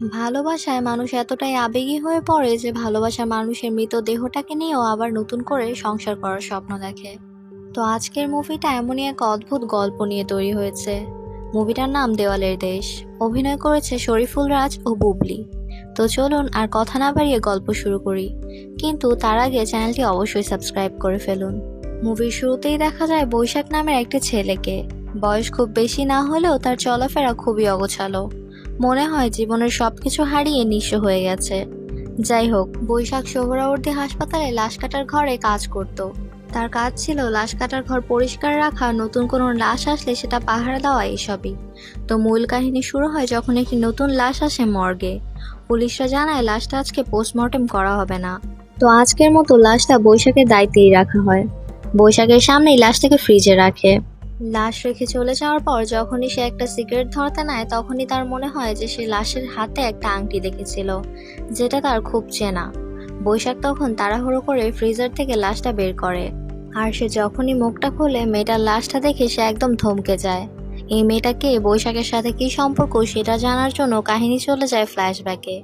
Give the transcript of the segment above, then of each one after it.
ভালোবাসায় মানুষ এতটাই আবেগী হয়ে পড়ে যে ভালোবাসার মানুষের মৃতদেহটাকে নিয়েও আবার নতুন করে সংসার করার স্বপ্ন দেখে। তো আজকের মুভিটা এমনই এক অদ্ভুত গল্প নিয়ে তৈরি হয়েছে। মুভিটার নাম দেওয়ালের দেশ। অভিনয় করেছে শরীফুল রাজ ও বুবলি। তো চলুন আর কথা না বাড়িয়ে গল্প শুরু করি। কিন্তু তার আগে চ্যানেলটি অবশ্যই সাবস্ক্রাইব করে ফেলুন। মুভির শুরুতেই দেখা যায় বৈশাখ নামের একটি ছেলেকে। বয়স খুব বেশি না হলেও তার চলাফেরা খুবই অগোছালো। মনে হয় জীবনের সবকিছু হারিয়ে নিঃস্ব হয়ে গেছে। যাই হোক, বৈশাখ সোহরাওয়ার্দী হাসপাতালে লাশ কাটার ঘরে কাজ করত। তার কাজ ছিল লাশ কাটার ঘর পরিষ্কার রাখা, নতুন কোনো লাশ আসলে সেটা পাহারা দেওয়া এসবই। তো মূল কাহিনী শুরু হয় যখন একটি নতুন লাশ আসে মর্গে। পুলিশরা জানায় লাশটা আজকে পোস্টমর্টেম করা হবে না। তো আজকের মতো লাশটা বৈশাখের দায়িত্বেই রাখা হয়। বৈশাখের সামনেই লাশটাকে ফ্রিজে রাখে। লাশ রেখে চলে যাওয়ার পর যখনই সে একটা সিগারেট ধরতে নেয়, তখনই তার মনে হয় যে সে লাশের হাতে একটা আংটি দেখেছিল, যেটা তার খুব চেনা। বৈশাখ তখন তাড়াহুড়ো করে ফ্রিজার থেকে লাশটা বের করে। আর সে যখনই মুখটা খোলে, মেয়েটার লাশটা দেখে সে একদম থমকে যায়। এই মেয়েটাকে বৈশাখের সাথে কি সম্পর্ক সেটা জানার জন্য কাহিনী চলে যায় ফ্ল্যাশব্যাকে।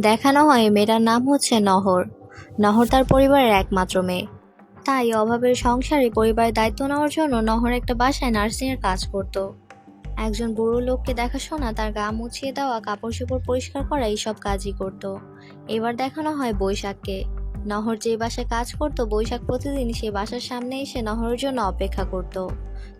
দেখানো হয় মেয়েটার নাম হচ্ছে নহর। নহর তার পরিবারের একমাত্র মেয়ে। তাই অভাবের সংসারে পরিবারের দায়িত্ব নেওয়ার জন্য নহর একটা বাসায় নার্সিংয়ের কাজ করত। একজন বুড়ো লোককে দেখাশোনা, তার গা মুছিয়ে দেওয়া কাপড় চোপড় পরিষ্কার করা, এইসব কাজই করত। এবার দেখানো হয় বৈশাখকে। নহর যে বাসায় কাজ করত, বৈশাখ প্রতিদিন সে বাসার সামনে এসে নহরের জন্য অপেক্ষা করত।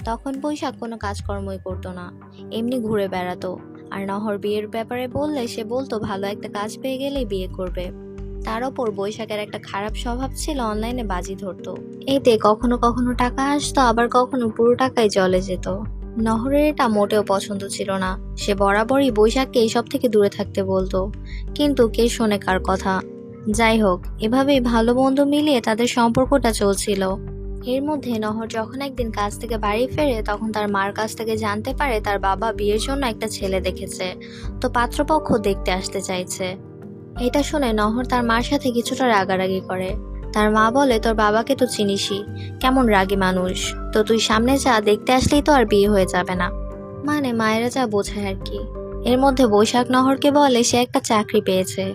তখন বৈশাখ কোনো কাজকর্মই করতো না, এমনি ঘুরে বেড়াতো। আর নহর বিয়ের ব্যাপারে বললে সে বলতো, ভালো একটা কাজ পেয়ে গেলেই বিয়ে করবে। তার ওপর বৈশাখের একটা খারাপ স্বভাব ছিল অনলাইনে বাজি ধরতো। এতে কখনো কখনো টাকা আসতো, আবার কখনো পুরো টাকাই জলে যেত। নহরের এটা মোটেও পছন্দ ছিল না। সে বরাবরই বৈশাখকে এইসব থেকে দূরে থাকতে বলতো। কিন্তু কে শোনে কার কথা? যাই হোক, এভাবেই ভালো মন্দ মিলিয়ে তাদের সম্পর্কটা চলছিল। এর মধ্যে নহর যখন একদিন কাজ থেকে বাড়ি ফেরে, তখন তার মার কাছ থেকে জানতে পারে তার বাবা বিয়ের জন্য একটা ছেলে দেখেছে। তো পাত্রপক্ষ দেখতে আসতে চাইছে। এটা শুনে নহর তার মার সাথে কিছুটা রাগারাগি করে। তার মা বলে, তোর বাবাকে তো চিনিসই। কেমন রাগী মানুষ। তো তুই সামনে যা, দেখতে আসলেই তো আর বিয়ে হয়ে যাবে না। মানে মায়েরা যা বোঝায় আর কি। এর মধ্যে বৈশাখ নহরকে বলে, সে একটা চাকরি পেয়েছে।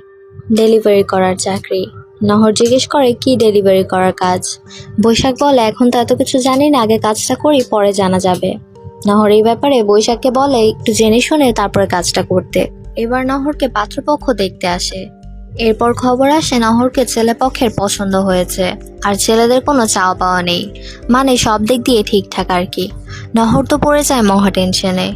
ডেলিভারি করার চাকরি। নহর জিজ্ঞেস করে, কি ডেলিভারি করার কাজ? বৈশাখ বলে, এখন তো এত কিছু জানি না, আগে কাজটা করি, পরে জানা যাবে। নহর এই ব্যাপারে বৈশাখকে বলে, একটু জেনে শুনে তারপরে কাজটা করতে। এবার নহরকে পাত্রপক্ষ দেখতে আসে। এরপর খবর আসে নহরকে ছেলেপক্ষের পছন্দ হয়েছে, আর ছেলেদের কোনো চাওয়া পাওয়া নেই। মানে সব দিক দিয়ে ঠিকঠাক আর কি। নহর তো পড়ে যায় মহা টেনশনে।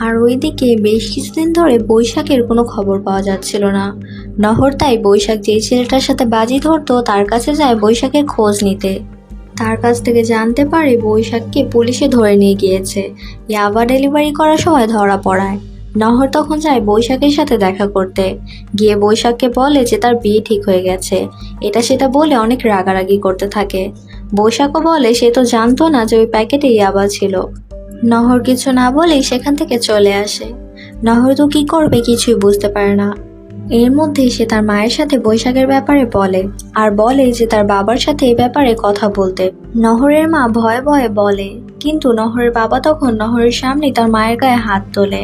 আর ওইদিকে বেশ কিছুদিন ধরে বৈশাখের কোনো খবর পাওয়া যাচ্ছিল না। নহর তাই বৈশাখ যেই ছেলেটার সাথে বাজি ধরতো, তার কাছে যায় বৈশাখের খোঁজ নিতে। তার কাছ থেকে জানতে পারে বৈশাখকে পুলিশে ধরে নিয়ে গিয়েছে। ইয়াবা ডেলিভারি করার সময় ধরা পড়ায়। নহর তখন যায় বৈশাখের সাথে দেখা করতে। গিয়ে বৈশাখকে বলে যে তার বিয়ে ঠিক হয়ে গেছে। এটা সেটা বলে অনেক রাগারাগি করতে থাকে। বৈশাখও বলে, সে তো জানতো না যে ওই প্যাকেটে ইয়াবা ছিল। নহর কিছু না বলেই সেখান থেকে চলে আসে। নহর তো কি করবে কিছুই বুঝতে পারে না। এর মধ্যে সে তার মায়ের সাথে বৈশাখের ব্যাপারে বলে, আর বলে যে তার বাবার সাথে এই ব্যাপারে কথা বলতে। নহরের মা ভয়ে ভয়ে বলে, কিন্তু নহরের বাবা তখন নহরের সামনে তার মায়ের গায়ে হাত তোলে।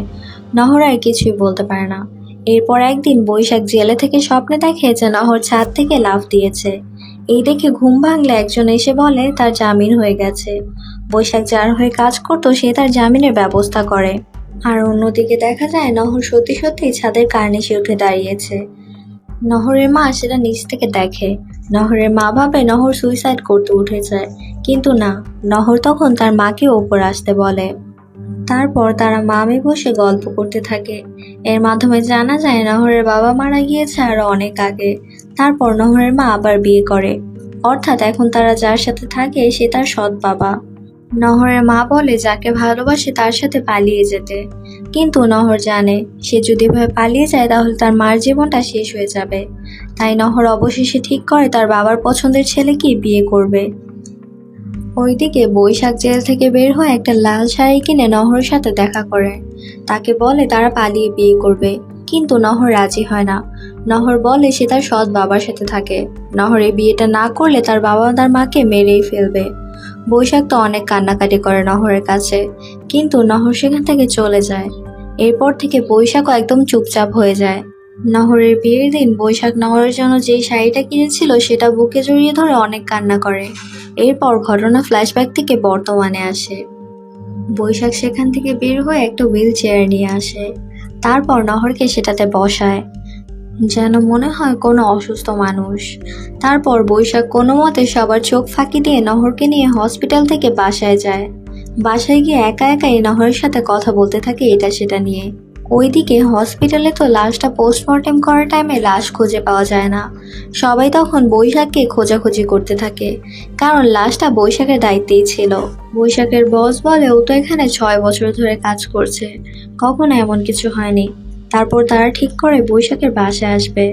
নহর আর কিছুই বলতে পারে না। এরপর একদিন বৈশাখ জেলে থেকে স্বপ্নে দেখে যে নহর ছাদ থেকে লাফ দিয়েছে। এই দেখে ঘুম ভাঙলে একজন এসে বলে, তার জামিন হয়ে গেছে। বৈশাখ যার হয়ে কাজ করতো, সে তার জামিনের ব্যবস্থা করে। আর অন্যদিকে দেখা যায় নহর সত্যি সত্যি ছাদের কার্নিশে উঠে দাঁড়িয়েছে। নহরের মা সেটা নিচ থেকে দেখে। নহরের মা ভাবে নহর সুইসাইড করতে উঠে যায় কিন্তু না, নহর তখন তার মাকে ওপর আসতে বলে। তারপর তারা মামে বসে গল্প করতে থাকে। এর মাধ্যমে জানা যায় নহরের বাবা মারা গিয়েছে আরও অনেক আগে। তারপর নহরের মা আবার বিয়ে করে। অর্থাৎ এখন তারা যার সাথে থাকে সে তার সৎ বাবা। নহরের মা বলে, যাকে ভালোবাসে তার সাথে পালিয়ে যেতে। কিন্তু নহর জানে, সে যদি এভাবে পালিয়ে যায়, তাহলে তার মার জীবনটা শেষ হয়ে যাবে। তাই নহর অবশেষে ঠিক করে তার বাবার পছন্দের ছেলেকে বিয়ে করবে। ওইদিকে বৈশাখ জেল থেকে বের হয়ে একটা লাল শাড়ি কিনে নহরের সাথে দেখা করে। তাকে বলে, তারা পালিয়ে বিয়ে করবে। কিন্তু নহর রাজি হয় না। নহর বলে, সে তার সৎ বাবার সাথে থাকে। নহর এই বিয়েটা না করলে তার বাবা তার মাকে মেরেই ফেলবে। বৈশাখ তো অনেক কান্নাকাটি করে নহরের কাছে, কিন্তু নহর সেখান থেকে চলে যায়। এরপর থেকে বৈশাখও একদম চুপচাপ হয়ে যায়। নহরের বিয়ের দিন বৈশাখ নহরের জন্য যেই শাড়িটা কিনেছিল সেটা বুকে জড়িয়ে ধরে অনেক কান্না করে। এরপর ঘটনা ফ্ল্যাশব্যাক থেকে বর্তমানে আসে। বৈশাখ সেখান থেকে বের হয়ে একটা হুইল চেয়ার নিয়ে আসে। তারপর নহরকে সেটাতে বসায়। যেন মনে হয় কোনো অসুস্থ মানুষ। তারপর বৈশাখ কোনো মতে সবার চোখ ফাঁকি দিয়ে নহরকে নিয়ে হসপিটাল থেকে বাসায় যায়। বাসায় গিয়ে একা একাই নহরের সাথে কথা বলতে থাকে এটা সেটা নিয়ে। ওইদিকে হসপিটালে তো লাশটা পোস্টমর্টেম করার টাইমে লাশ খুঁজে পাওয়া যায় না। সবাই তখন বৈশাখকে খোঁজাখুঁজি করতে থাকে। কারণ লাশটা বৈশাখের দায়িত্বেই ছিল। বৈশাখের বস বলে ও তো এখানে ছয় বছর ধরে কাজ করছে। কখনো এমন কিছু হয়নি। তারপর তারা ঠিক করে বৈশাখের বাসায় আসবে।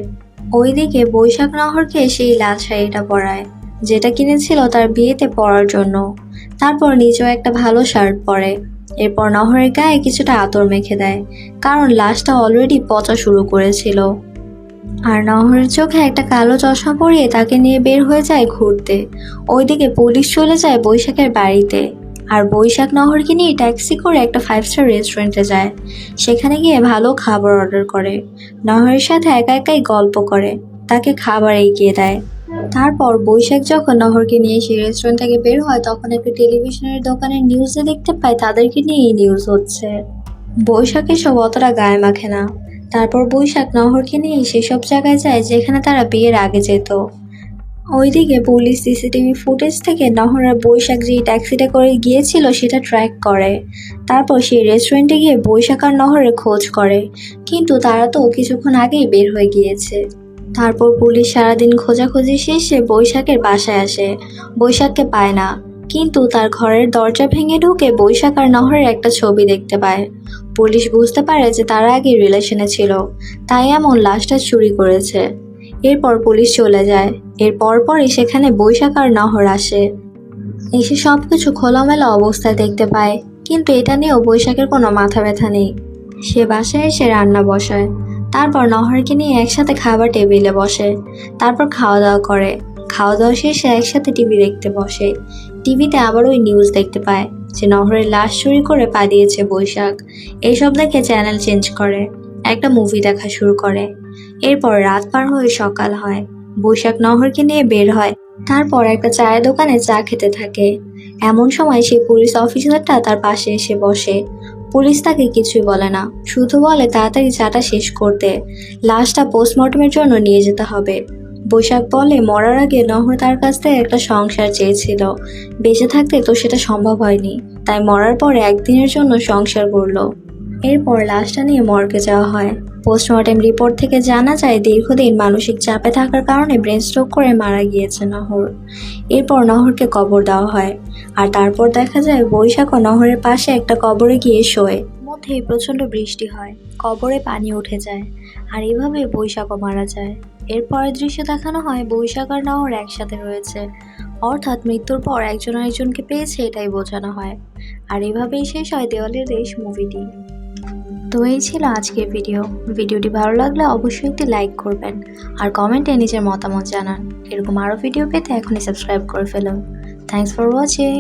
ওইদিকে বৈশাখ নহরকে সেই লাল শাড়িটা পরায়, যেটা কিনেছিল তার বিয়েতে পরার জন্য। তারপর নিজেও একটা ভালো শার্ট পরে। এরপর নহরের গায়ে কিছুটা আতর মেখে দেয়, কারণ লাশটা অলরেডি পচা শুরু করেছিল। আর নহরের চোখে একটা কালো চশমা পরিয়ে তাকে নিয়ে বের হয়ে যায় ঘুরতে। ওইদিকে পুলিশ চলে যায় বৈশাখের বাড়িতে। আর বৈশাখ নহরকে নিয়ে ট্যাক্সি করে একটা ফাইভ স্টার রেস্টুরেন্টে যায়। সেখানে গিয়ে ভালো খাবার অর্ডার করে। নহরের সাথে একা একাই গল্প করে। তাকে খাবার এগিয়ে দেয়। তারপর বৈশাখ যখন নহরকে নিয়ে সেই রেস্টুরেন্ট থেকে বের হয়, তখন একটা টেলিভিশনের দোকানের নিউজে দেখতে পায়, তাদেরকে নিয়ে এই নিউজ হচ্ছে। বৈশাখ এসব অতটা গায়ে মাখে না। তারপর বৈশাখ নহরকে নিয়ে সেসব জায়গায় যায়, যেখানে তারা বিয়ের আগে যেত। ওইদিকে পুলিশ সিসিটিভি ফুটেজ থেকে নহর আর বৈশাখ যেই ট্যাক্সিটা করে গিয়েছিল সেটা ট্র্যাক করে। তারপর সেই রেস্টুরেন্টে গিয়ে বৈশাখ আর নহরের খোঁজ করে। কিন্তু তারা তো কিছুক্ষণ আগেই বের হয়ে গিয়েছে। তারপর পুলিশ সারাদিন খোঁজাখুঁজি শেষে বৈশাখের বাসায় আসে। বৈশাখকে পায় না। কিন্তু তার ঘরের দরজা ভেঙে ঢুকে বৈশাখ আর নহরের একটা ছবি দেখতে পায়। পুলিশ বুঝতে পারে যে তারা আগে রিলেশনে ছিল। তাই এমন লাশটা চুরি করেছে। এরপর পুলিশ চলে যায়। এর পরপরই সেখানে বৈশাখ আর নহর আসে। এসে সব কিছু খোলামেলা অবস্থায় দেখতে পায়, কিন্তু এটা নিয়েও বৈশাখের কোনো মাথা ব্যথা নেই। সে বাসায় এসে রান্না বসায়। তারপর নহরকে নিয়ে একসাথে খাবার টেবিলে বসে। তারপর খাওয়া দাওয়া করে। খাওয়া দাওয়া শেষে একসাথে টিভি দেখতে বসে। টিভিতে আবার ওই নিউজ দেখতে পায় যে নহরের লাশ চুরি করে পালিয়েছে বৈশাখ। এইসব দেখে চ্যানেল চেঞ্জ করে। একটা মুভি দেখা শুরু করে। এরপর রাত পার হয়ে সকাল হয়। বৈশাখ নহরকে নিয়ে বের হয়। তারপর একটা চায়ের দোকানে চা খেতে থাকে। এমন সময় সেই পুলিশ অফিসারটা তার পাশে এসে বসে। পুলিশ তাকে কিছুই বলে না, শুধু বলে তাড়াতাড়ি চাটা শেষ করতে। লাশটা পোস্টমর্টমের জন্য নিয়ে যেতে হবে। বৈশাখ বলে, মরার আগে নহর তার কাছ থেকে একটা সংসার চেয়েছিল। বেঁচে থাকতে তো সেটা সম্ভব হয়নি। তাই মরার পরে একদিনের জন্য সংসার করল। এরপর লাশটা নিয়ে মর্গে যাওয়া হয়। পোস্টমর্টেম রিপোর্ট থেকে জানা যায়, দীর্ঘদিন মানসিক চাপে থাকার কারণে ব্রেন স্ট্রোক করে মারা গিয়েছে নহর। এরপর নহরকে কবর দেওয়া হয় আর তারপর দেখা যায় বৈশাখ ও নহরের পাশে একটা কবরে গিয়ে শোয়। মধ্যেই প্রচণ্ড বৃষ্টি হয়, কবরে পানি উঠে যায় আর এভাবে বৈশাখও মারা যায়। এরপরের দৃশ্য দেখানো হয়, বৈশাখ আর নহর একসাথে রয়েছে। অর্থাৎ মৃত্যুর পর একজন আরেকজনকে পেয়েছে এটাই বোঝানো হয়। আর এভাবেই শেষ হয় দেওয়ালের রেশ মুভিটি। তো এই ছিল আজকের ভিডিও। ভিডিওটি ভালো লাগলে অবশ্যই একটি লাইক করবেন আর কমেন্টে নিজের মতামত জানান। এরকম আরও ভিডিও পেতে এখনই সাবস্ক্রাইব করে ফেলুন। Thanks for watching